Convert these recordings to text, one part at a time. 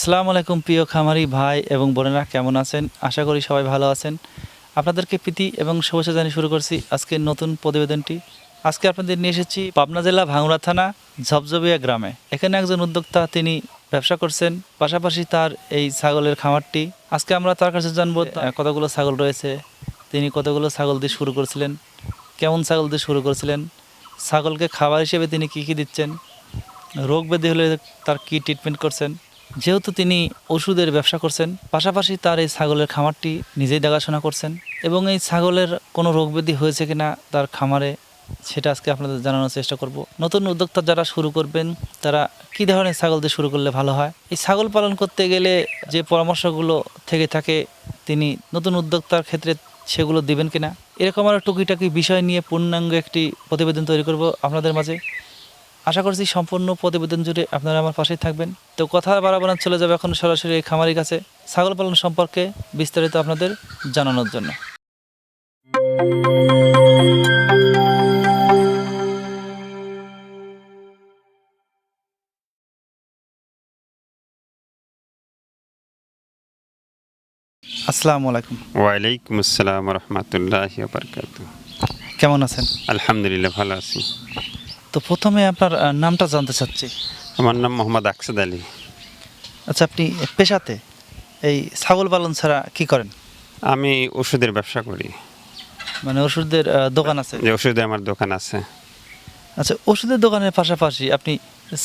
আসসালামু আলাইকুম প্রিয় খামারি ভাই এবং বোনেরা, কেমন আছেন? আশা করি সবাই ভালো আছেন। আপনাদেরকে প্রীতি এবং শুভেচ্ছা জানিয়ে শুরু করছি আজকে নতুন প্রতিবেদনটি। আজকে আপনাদের নিয়ে এসেছি পাবনা জেলা ভাঙড়া থানা, ঝবঝবিয়া গ্রামে। এখানে একজন উদ্যোক্তা তিনি ব্যবসা করছেন, পাশাপাশি তার এই ছাগলের খামারটি। আজকে আমরা তার কাছে জানব কতগুলো ছাগল রয়েছে, তিনি কতগুলো ছাগল দিয়ে শুরু করেছিলেন, কেমন ছাগল দিয়ে শুরু করেছিলেন, ছাগলকে খাবার হিসেবে তিনি কী কী দিচ্ছেন, রোগ ব্যাধি হলে তার কি ট্রিটমেন্ট করছেন যেহেতু তিনি ওষুধের ব্যবসা করছেন, পাশাপাশি তার এই ছাগলের খামারটি নিজেই দেখাশোনা করছেন এবং এই ছাগলের কোনো রোগ ব্যাধি হয়েছে কিনা তার খামারে সেটা আজকে আপনাদের জানানোর চেষ্টা করব। নতুন উদ্যোক্তা যারা শুরু করবেন, তারা কী ধরনের ছাগল দিয়ে শুরু করলে ভালো হয়? এই ছাগল পালন করতে গেলে যে পরামর্শগুলো থেকে থাকে, তিনি নতুন উদ্যোক্তার ক্ষেত্রে সেগুলো দিবেন কিনা? এরকম আরও টুকিটাকি বিষয় নিয়ে পূর্ণাঙ্গ একটি প্রতিবেদন তৈরি করব আপনাদের মাঝে। আশা করছি সম্পূর্ণ প্রতিবেদন জুড়ে আপনারা আমার পাশেই থাকবেন। তো কথা বাড়াবো না চলে যাবে এখন সরাসরি এই খামারির কাছে। ছাগল পালন সম্পর্কে বিস্তারিত আপনাদের জানানোর জন্য। আসসালামু আলাইকুম। ওয়ালাইকুম আসসালাম রহমতুল্লাহ কেমন আছেন? আলহামদুলিল্লাহ ভালো আছি। তো প্রথমে আপনার নামটা জানতে চাচ্ছি। আমার নাম মোহাম্মদ আকসাদ আলী। আচ্ছা আপনি পেশাতে এই ছাগল পালন ছাড়া কি করেন? আমি ওষুধের ব্যবসা করি। মানে ওষুধের দোকান আছে? যে ওষুধে আমার দোকান আছে। আচ্ছা ওষুধের দোকানের পাশাপাশি আপনি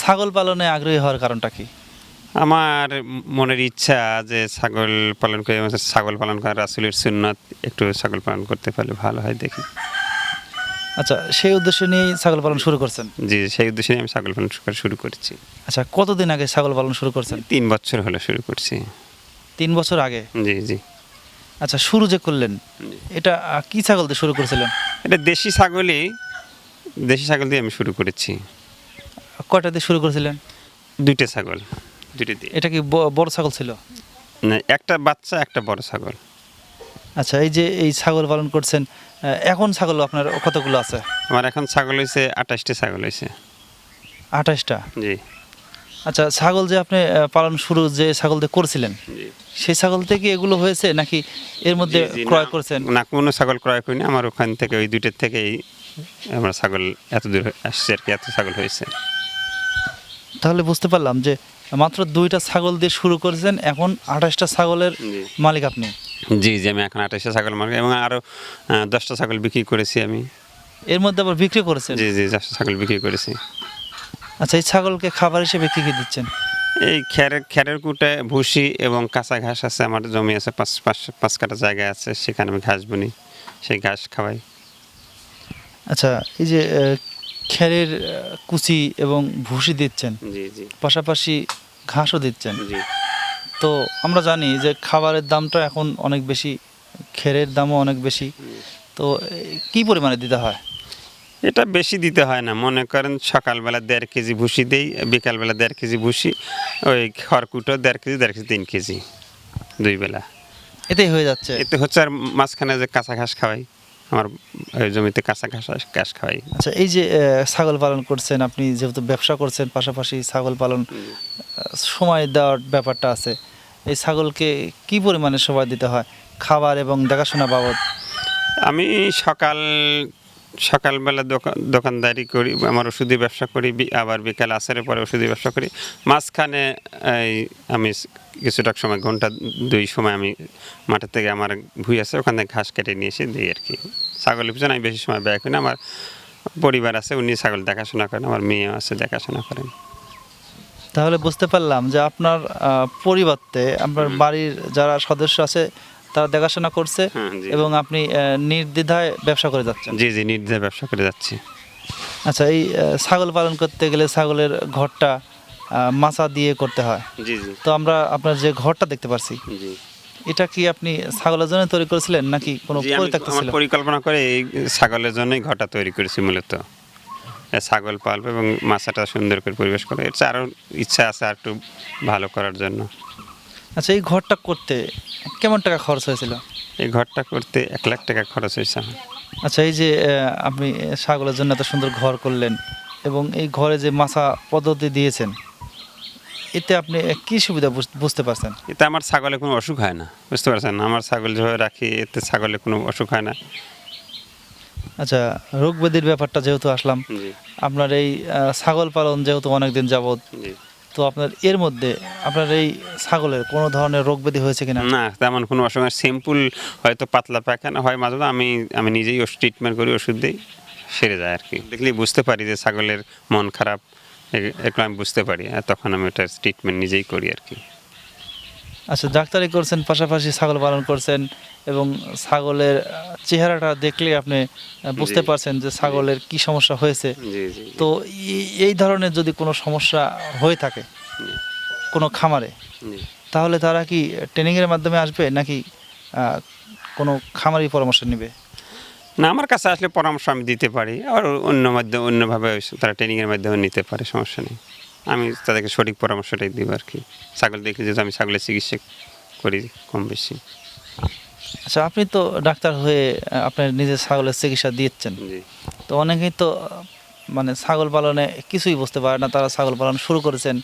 ছাগল পালনে আগ্রহী হওয়ার কারণটা কি? আমার মনের ইচ্ছা যে ছাগল পালন করে ছাগল পালন করা রাসুলের সুন্নত একটু ছাগল পালন করতে পারলে ভালো হয় দেখি। আচ্ছা সেই উদ্দেশ্য নিয়েই ছাগল পালন শুরু করছেন? জি সেই উদ্দেশ্যে আমি ছাগল পালন করা শুরু করেছি। আচ্ছা কতদিন আগে ছাগল পালন শুরু করছেন? তিন বছর হলো শুরু করছি। তিন বছর আগে? জি জি। আচ্ছা শুরু যে করলেন এটা কি ছাগল দিয়ে শুরু করেছিলেন? এটা দেশি ছাগলই দেশি ছাগল দিয়ে আমি শুরু করেছি। কয়টা দিয়ে শুরু করেছিলেন? দুইটা ছাগল দুইটা দিয়ে। এটা কি বড় ছাগল ছিল? না, একটা বাচ্চা একটা বড় ছাগল। আচ্ছা এই যে এই ছাগল পালন করছেন এখন ছাগল আপনার কতগুলো আছে? আমার এখন ছাগল হয়েছে আঠাশটি ছাগল হয়েছে আঠাশটা? জি। আচ্ছা ছাগল যে আপনি পালন শুরু যে ছাগল দিয়ে করছিলেন জি। সেই ছাগল থেকে এগুলো হয়েছে নাকি এর মধ্যে ক্রয় করেছেন করছেন? না কোনো ছাগল ক্রয় করিনি। আমার ওখান থেকে ওই দুইটার থেকেই আমার ছাগল এত দূর আসছে আর কি এত ছাগল হয়েছে। তাহলে বুঝতে পারলাম যে মাত্র দুইটা ছাগল দিয়ে শুরু করেছেন এখন আঠাশটা ছাগলের মালিক আপনি। জি জি আমি এখন আঠাশটা ছাগল মার্কেট এবং আরও দশটা ছাগল বিক্রি করেছি আমি। এর মধ্যে আবার বিক্রি করেছেন? জি জি দশটা ছাগল বিক্রি করেছি। আচ্ছা এই ছাগলকে খাবার হিসেবে কি কি দিচ্ছেন? এই খ্যারের খ্যারের কুটে ভুসি এবং কাঁচা ঘাস আছে আমার জমি আছে পাঁচ পাঁচ পাঁচ কাটা জায়গা আছে সেখানে আমি ঘাস বুনি সেই ঘাস খাওয়াই। আচ্ছা এই যে আহ, খেরের আহ, কুচি এবং ভুসি দিচ্ছেন জি জি। পাশাপাশি ঘাসও দিচ্ছেন। জি। তো আমরা জানি যে খাবারের দামটা এখন অনেক বেশি খেরের দামও অনেক বেশি। তো কি পরিমাণে দিতে হয়? এটা বেশি দিতে হয় না। মনে করেন সকালবেলা দেড় কেজি ভুসি দেই বিকালবেলা দেড় কেজি ভুসি ওই খড়কুটো দেড় কেজি দেড় কেজি তিন কেজি দুই বেলা। এতেই হয়ে যাচ্ছে। এতে হচ্ছে আর মাঝখানে যে কাঁচা ঘাস খাওয়াই আমার জমিতে কাঁচা ঘাস ঘাস খাওয়াই। আচ্ছা এই যে ছাগল পালন করছেন আপনি যেহেতু ব্যবসা করছেন পাশাপাশি ছাগল পালন সময় দেওয়ার ব্যাপারটা আছে। এই ছাগলকে কি পরিমাণে সময় দিতে হয়? খাবার এবং দেখাশোনা বাবদ? আমি সকাল, সকালবেলা দোকান, দোকানদারি করি, আমার ওষুধি ব্যবসা করি আবার বিকাল আসারের পরে ওষুধি ব্যবসা করি। মাঝখানে, এই, আমি কিছুটা সময়, ঘণ্টা দুই সময় আমি মাঠের থেকে আমার ভুই আছে, ওখান থেকে ঘাস কেটে নিয়ে এসে দিই আর কি। ছাগলের পিছনে আমি বেশি সময় ব্যয় করি না, আমার পরিবার আছে, উনি ছাগল দেখাশোনা করেন, আমার মেয়ে আছে, দেখাশোনা করেন। তাহলে বুঝতে পারলাম যে আপনার পরিবর্তে আপনার বাড়ির যারা সদস্য আছে তারা দেখাশোনা করছে হ্যাঁ, এবং আপনি নির্দ্বিধায় ব্যবসা করে যাচ্ছেন। জি জি নির্দ্বিধায় ব্যবসা করে যাচ্ছি। আচ্ছা এই ছাগল পালন করতে গেলে ছাগলের ঘরটা মাচা দিয়ে করতে হয়। জি জি। তো আমরা আপনার যে ঘরটা দেখতে পাচ্ছি জি। এটা কি আপনি ছাগলের জন্য তৈরি করেছিলেন নাকি কোনো ছিল? পরিকল্পনা করে এই ছাগলের জন্যই ঘরটা তৈরি করেছি মূলত। ছাগল পালব এবং মাছাটা সুন্দর করে পরিবেশ করে এর আরও ইচ্ছা আছে আর একটু ভালো করার জন্য। আচ্ছা এই ঘরটা করতে কেমন টাকা খরচ হয়েছিল? এই ঘরটা করতে এক লাখ টাকা খরচ হয়েছে আমার। আচ্ছা এই যে আপনি ছাগলের জন্য এত সুন্দর ঘর করলেন এবং এই ঘরে যে মাছা পদ্ধতি দিয়েছেন এতে আপনি কি সুবিধা বুঝ- বুঝতে পারছেন? এতে আমার ছাগলে কোনো অসুখ হয় না বুঝতে পারছেন? আমার ছাগল যেভাবে রাখি এতে ছাগলে কোনো অসুখ হয় না। আচ্ছা রোগ ব্যাধির ব্যাপারটা যেহেতু আসলাম আপনার এই ছাগল পালন যেহেতু অনেকদিন যাবত জি। তো আপনার এর মধ্যে আপনার এই ছাগলের কোনো ধরনের রোগ ব্যাধি হয়েছে কিনা? না তেমন কোনো অসুখ সিম্পল হয়তো পাতলা পায়খানা হয় মাঝে মাঝে আমি আমি নিজেই ওষুধ ট্রিটমেন্ট করি ওষুধ দিই সেরে যায় আর কি দেখলেই বুঝতে পারি যে ছাগলের মন খারাপ এগুলো আমি বুঝতে পারি আর তখন আমি ওটার ট্রিটমেন্ট নিজেই করি আর কি আচ্ছা ডাক্তারি করছেন পাশাপাশি ছাগল পালন করছেন এবং ছাগলের চেহারাটা দেখলে আপনি বুঝতে পারছেন যে ছাগলের কি সমস্যা হয়েছে। তো এই- ধরনের যদি কোনো সমস্যা হয়ে থাকে কোনো খামারে তাহলে তারা কি ট্রেনিংয়ের মাধ্যমে আসবে নাকি কোনো খামারি পরামর্শ নেবে? না আমার কাছে আসলে পরামর্শ আমি দিতে পারি আর অন্য মাধ্যমে অন্যভাবে তারা ট্রেনিংয়ের মাধ্যমে নিতে পারে সমস্যা নেই। আমি তাদেরকে সঠিক পরামর্শটাই দিব আর কি। ছাগল দেখে যেহেতু আমি ছাগলের চিকিৎসা করি কম বেশি। আচ্ছা আপনি তো ডাক্তার হয়ে আপনার নিজের ছাগলের চিকিৎসা দিচ্ছেন। তো অনেকেই তো মানে ছাগল পালনে কিছুই বুঝতে পারে না তারা ছাগল পালন শুরু করেছেন।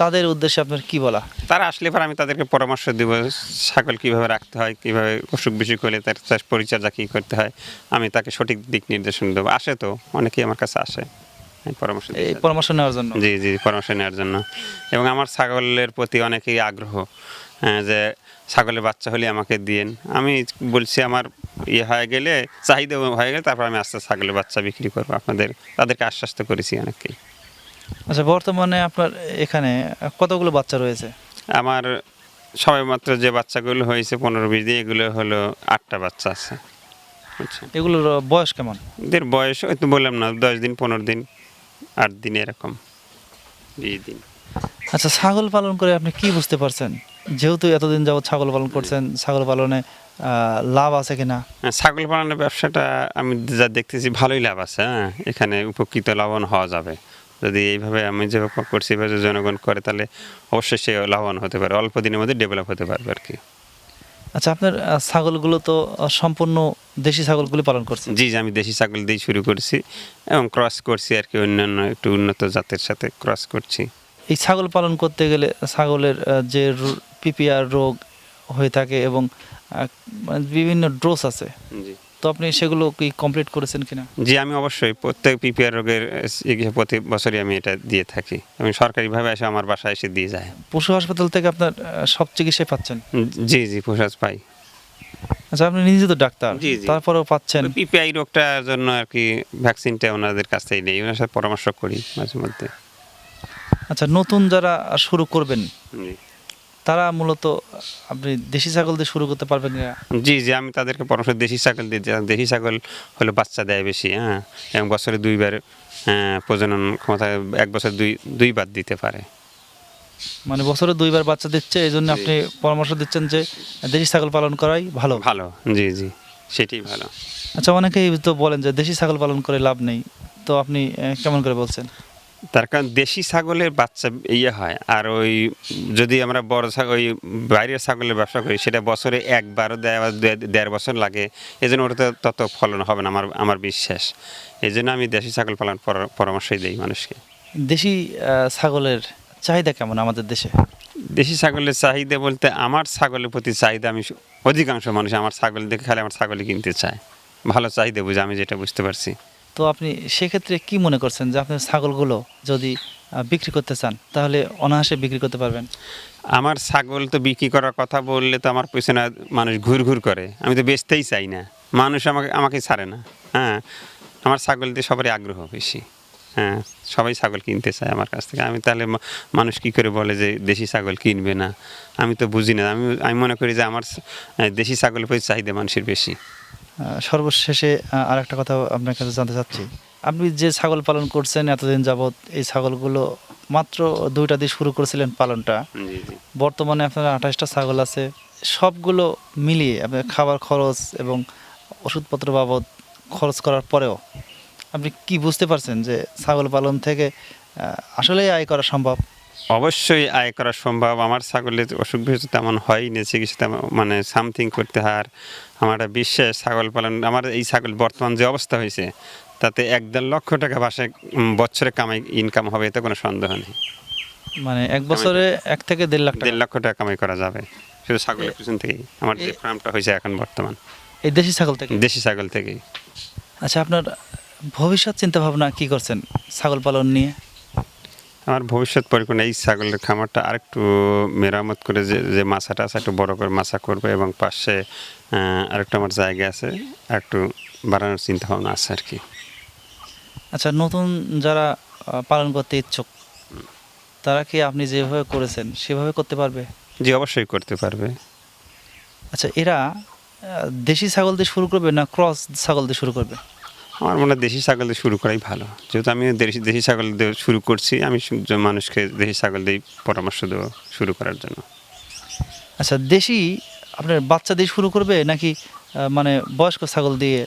তাদের উদ্দেশ্যে আপনার কি বলা? তারা আসলে পর আমি তাদেরকে পরামর্শ দেব ছাগল কীভাবে রাখতে হয় কীভাবে অসুখ বিসুখ হলে তার পরিচর্যা কী করতে হয় আমি তাকে সঠিক দিক নির্দেশন দেবো। আসে তো অনেকেই আমার কাছে আসে। পরামর্শ এই পরামর্শ নেওয়ার জন্য। জি জি পরামর্শ নেওয়ার জন্য। এবং আমার ছাগলের প্রতি অনেকেই আগ্রহ হ্যাঁ, যে ছাগলের বাচ্চা হলে আমাকে দিয়েন। আমি বলছি আমার ইয়ে হয়ে গেলে চাহিদা হয়ে গেলে তারপর আমি আস্তে ছাগলের বাচ্চা বিক্রি করব। আপনাদের তাদেরকে আশ্বাস তো করেছি অনেকেই আচ্ছা বর্তমানে আপনার এখানে কতগুলো বাচ্চা রয়েছে? আমার সবাই মাত্র যে বাচ্চাগুলো হয়েছে পনেরো বিশ দিন এগুলো হলো আটটা বাচ্চা আছে। এগুলোর বয়স কেমন? এদের বয়স ওই তো বললাম না দশ দিন পনেরো দিন। আট দিন এরকম বিশ দিন। আচ্ছা ছাগল পালন করে আপনি কি বুঝতে পারছেন? যেহেতু এতদিন যাবত ছাগল পালন করছেন ছাগল পালনে লাভ আছে কিনা হ্যাঁ, ছাগল পালনের ব্যবসাটা আমি যা দেখতেছি ভালোই লাভ আছে হ্যাঁ। এখানে উপকৃত লাভবান হওয়া যাবে। যদি এইভাবে আমি যেভাবে করছি জনগণ করে তাহলে অবশ্যই সে লাভবান হতে পারে। অল্প দিনের মধ্যে ডেভেলপ হতে পারবে আর কি। আচ্ছা আপনার ছাগলগুলো তো সম্পূর্ণ দেশি ছাগলগুলি পালন করছেন। জি আমি দেশি ছাগল দিয়ে শুরু করছি এবং ক্রস করছি আর কি অন্যান্য একটু উন্নত জাতের সাথে ক্রস করছি। এই ছাগল পালন করতে গেলে ছাগলের যে পিপিআর রোগ হয়ে থাকে এবং মানে বিভিন্ন ডোজ আছে। জি। তো আপনি সেগুলো কি কমপ্লিট করেছেন কিনা? জি আমি অবশ্যই প্রত্যেক পিপিআর রোগের চিকিৎসা প্রতি বছরই আমি এটা দিয়ে থাকি। এবং সরকারিভাবে এসে আমার বাসায় এসে দিয়ে যায়। পশু হাসপাতাল থেকে আপনার সব চিকিৎসাই পাচ্ছেন? জি জি পোশাক পাই। আচ্ছা আপনি নিজে তো ডাক্তার। তারপরেও পাচ্ছেন। পিপিআই রোগটার জন্য আর কি ভ্যাকসিনটা ওনাদের কাছ থেকে নেই। ওনার সাথে পরামর্শ করি মাঝে মধ্যে। আচ্ছা নতুন যারা শুরু করবেন জি। তারা মূলত আপনি দেশি ছাগল দিয়ে শুরু করতে পারবেন না? জি জি আমি তাদেরকে পরামর্শ দেশি ছাগল দিয়ে। দেশি ছাগল হলো বাচ্চা দেয় বেশি হ্যাঁ? এবং বছরে দুইবার হ্যাঁ, প্রজনন ক্ষমতা এক বছর দুই দুইবার দিতে পারে। মানে বছরে দুইবার বাচ্চা দিচ্ছে এই জন্য আপনি পরামর্শ দিচ্ছেন যে দেশি ছাগল পালন করাই ভালো। ভালো জি জি সেটাই ভালো। আচ্ছা অনেকেই তো বলেন যে দেশি ছাগল পালন করে লাভ নেই। তো আপনি কেমন করে বলছেন? তার কারণ দেশি ছাগলের বাচ্চা ইয়ে হয় আর ওই যদি আমরা বড় ছাগল ওই বাইরের ছাগলের ব্যবসা করি সেটা বছরে একবারও দেড় বছর লাগে। এই জন্য ওটাতে তত ফলন হবে না আমার আমার বিশ্বাস। এই জন্য আমি দেশি ছাগল পালন পরা- পরামর্শই দিই মানুষকে। দেশি ছাগলের চাহিদা কেমন আমাদের দেশে? দেশি ছাগলের চাহিদা বলতে আমার ছাগলের প্রতি চাহিদা আমি অধিকাংশ মানুষ আমার ছাগল দেখে খালি আমার ছাগলই কিনতে চায়। ভালো চাহিদা বুঝে আমি যেটা বুঝতে পারছি। তো আপনি সেক্ষেত্রে কি মনে করছেন যে আপনার ছাগলগুলো যদি বিক্রি করতে চান, তাহলে অনায়াসে বিক্রি করতে পারবেন? আমার ছাগল তো বিক্রি করার কথা বললে তো আমার পেছনে মানুষ ঘুর ঘুর করে। আমি তো বেচতেই চাই না। মানুষ আমাকে আমাকে ছাড়ে না। হ্যাঁ আমার ছাগল দিয়ে সবারই আগ্রহ বেশি। হ্যাঁ সবাই ছাগল কিনতে চায় আমার কাছ থেকে। আমি তাহলে মানুষ কি করে বলে যে দেশি ছাগল কিনবে না? আমি তো বুঝি না। আমি আমি মনে করি যে আমার দেশি ছাগলের প্রতি চাহিদা মানুষের বেশি। সর্বশেষে আর একটা কথা আপনার কাছে জানতে চাচ্ছি। আপনি যে ছাগল পালন করছেন এতদিন যাবৎ এই ছাগলগুলো মাত্র দুইটা দিয়ে শুরু করেছিলেন পালনটা। বর্তমানে আপনার আঠাশটা ছাগল আছে। সবগুলো মিলিয়ে আপনার খাবার খরচ এবং ওষুধপত্র বাবদ খরচ করার পরেও আপনি কি বুঝতে পারছেন যে ছাগল পালন থেকে আসলেই আয় করা সম্ভব? অবশ্যই আয় করা সম্ভব। আমার ছাগলের অসুখ বিসুখ তেমন হয়নি চিকিৎসা তেমন মানে সামথিং করতে আর আমার একটা বিশ্বাস ছাগল পালন আমার এই ছাগল বর্তমান যে অবস্থা হয়েছে তাতে এক দেড় লক্ষ টাকা বাসায় বছরে কামাই ইনকাম হবে এতে কোনো সন্দেহ নেই। মানে এক বছরে এক থেকে দেড় লাখ দেড় লক্ষ টাকা কামাই করা যাবে। শুধু ছাগলের পিছন থেকেই। আমার যে ফার্মটা হয়েছে এখন বর্তমান। এই দেশি ছাগল থেকে? দেশি ছাগল থেকেই। আচ্ছা আপনার ভবিষ্যৎ চিন্তা ভাবনা কি করছেন ছাগল পালন নিয়ে? আমার ভবিষ্যৎ পরিকল্পনা এই ছাগলের খামারটা আরেকটু মেরামত করে যে যে মাছাটা আছে একটু বড় করে মাছা করবে এবং পাশে আরেকটা আমার জায়গা আছে একটু বাড়ানোর চিন্তা ভাবনা আছে আর কি। আচ্ছা নতুন যারা পালন করতে ইচ্ছুক তারা কি আপনি যেভাবে করেছেন সেভাবে করতে পারবে? জি অবশ্যই করতে পারবে। আচ্ছা এরা দেশি ছাগল দিয়ে শুরু করবে না ক্রস ছাগল দিয়ে শুরু করবে? আমার মনে হয় দেশি ছাগল দিয়ে শুরু করাই ভালো। যেহেতু আমি দেশি দেশি ছাগল দিয়ে শুরু করছি আমি মানুষকে দেশি ছাগল দিয়ে পরামর্শ দেবো শুরু করার জন্য। আচ্ছা দেশি আপনার বাচ্চা দিয়ে শুরু করবে নাকি মানে বয়স্ক ছাগল দিয়ে?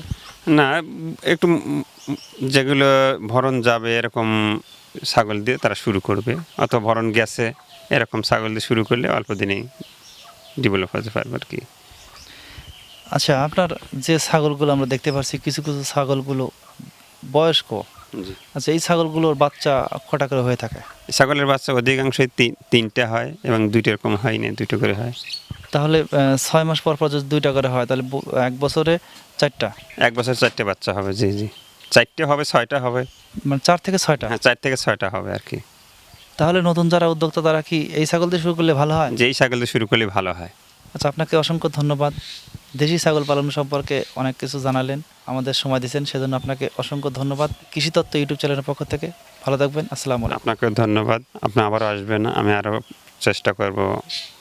না একটু যেগুলো ভরণ যাবে এরকম ছাগল দিয়ে তারা শুরু করবে অথবা ভরণ গেছে এরকম ছাগল দিয়ে শুরু করলে অল্প দিনেই ডেভেলপ হতে পারবে আর কি। আচ্ছা আপনার যে ছাগলগুলো আমরা দেখতে পাচ্ছি কিছু কিছু ছাগলগুলো বয়স্ক। জি। আচ্ছা এই ছাগলগুলোর বাচ্চা কটা করে হয়ে থাকে? ছাগলের বাচ্চা অধিকাংশই তিন তিনটা হয় এবং দুইটা এরকম হয় না দুটো করে হয়। তাহলে ছয় মাস পর পর যদি দুইটা করে হয় তাহলে এক বছরে চারটা? এক বছর চারটে বাচ্চা হবে জি জি। চারটে হবে ছয়টা হবে। মানে চার থেকে ছয়টা? হ্যাঁ চার থেকে ছয়টা হবে আর কি। তাহলে নতুন যারা উদ্যোক্তা তারা কি এই ছাগল দিয়ে শুরু করলে ভালো হয়? যে এই ছাগল দিয়ে শুরু করলে ভালো হয়। আচ্ছা আপনাকে অসংখ্য ধন্যবাদ। দেশি ছাগল পালন সম্পর্কে অনেক কিছু জানালেন আমাদের সময় দিয়েছেন সেজন্য আপনাকে অসংখ্য ধন্যবাদ। কৃষি তত্ত্ব ইউটিউব চ্যানেলের পক্ষ থেকে ভালো থাকবেন আসসালাম আপনাকে ধন্যবাদ আপনি আবারও আসবেন আমি আরও চেষ্টা করব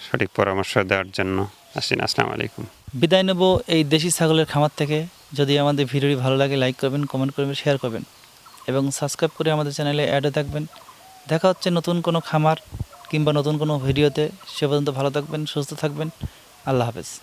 সঠিক পরামর্শ দেওয়ার জন্য। আসিন আসসালামু আলাইকুম। বিদায় নেব এই দেশি ছাগলের খামার থেকে। যদি আমাদের ভিডিওটি ভালো লাগে লাইক করবেন কমেন্ট করবেন শেয়ার করবেন এবং সাবস্ক্রাইব করে আমাদের চ্যানেলে অ্যাডে থাকবেন। দেখা হচ্ছে নতুন কোনো খামার কিংবা নতুন কোনো ভিডিওতে। সে পর্যন্ত ভালো থাকবেন সুস্থ থাকবেন। আল্লাহ হাফেজ।